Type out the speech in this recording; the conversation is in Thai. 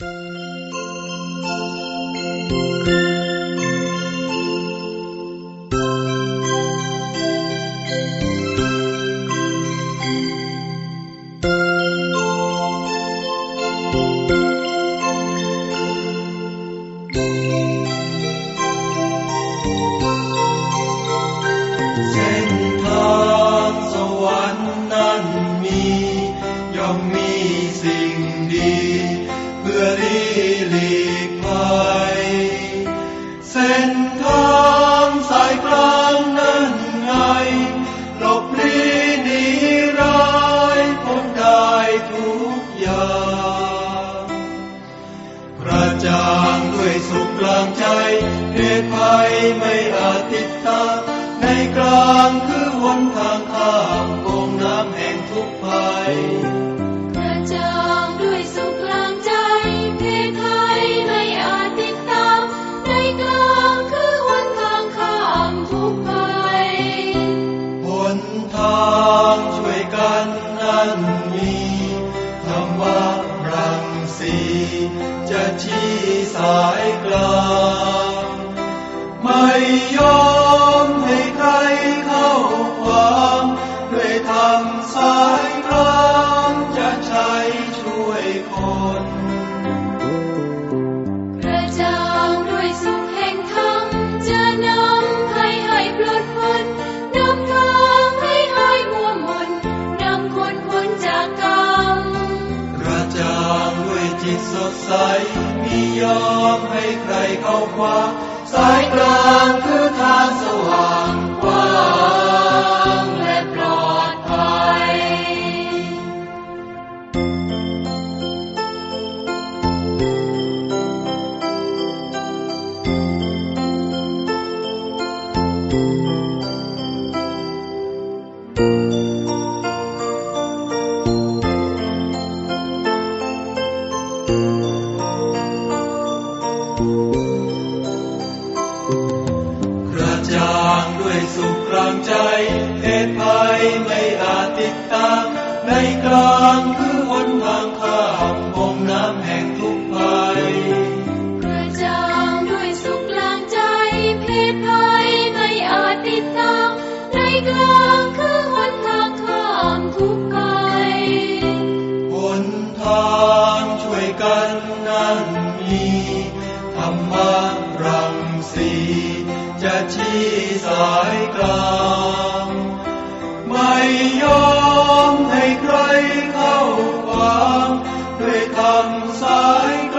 เด้วยสุขกลางใจเหตุภัยไม่อาจติดตามในกลางคือหนทางข้ามโกงน้ำแห่งทุกภัยกระจ่างด้วยสุขกลางใจเพศภัยไม่อาจติดตาม ในกลางคือหนทางข้ามทุกภัยหนทางช่วยกันนั้นมีธรรมะรัง สีจะชี้สายกลาง ไม่ยอมให้ใครเข้าขวางด้วยธรรมสายกลางจะใช้ช่วยคนกระจ่างด้วยสุขแห่งธรรมจะนำให้ให้ปลดพ้นนำทางให้หายมัวมนนำคนพ้นจากกร สดใสมียอมให้ใครเข้าขวางสายกลางคือทางสว่างกว้างและปลอดภัย กระจ่างด้วยสุขกลางใจเหตุภัยไม่อาจติดตาม ในกลางคือหนทางข้ามบงน้ำแห่งทุกภัยกระจ่างด้วยสุขกลางใจเพศภัยไม่อาจติดตาม ในกลางคือ ระรังสีจะชี้สายกลางไม่ยอมให้ใครเข้าขวางด้วยธรรมสายก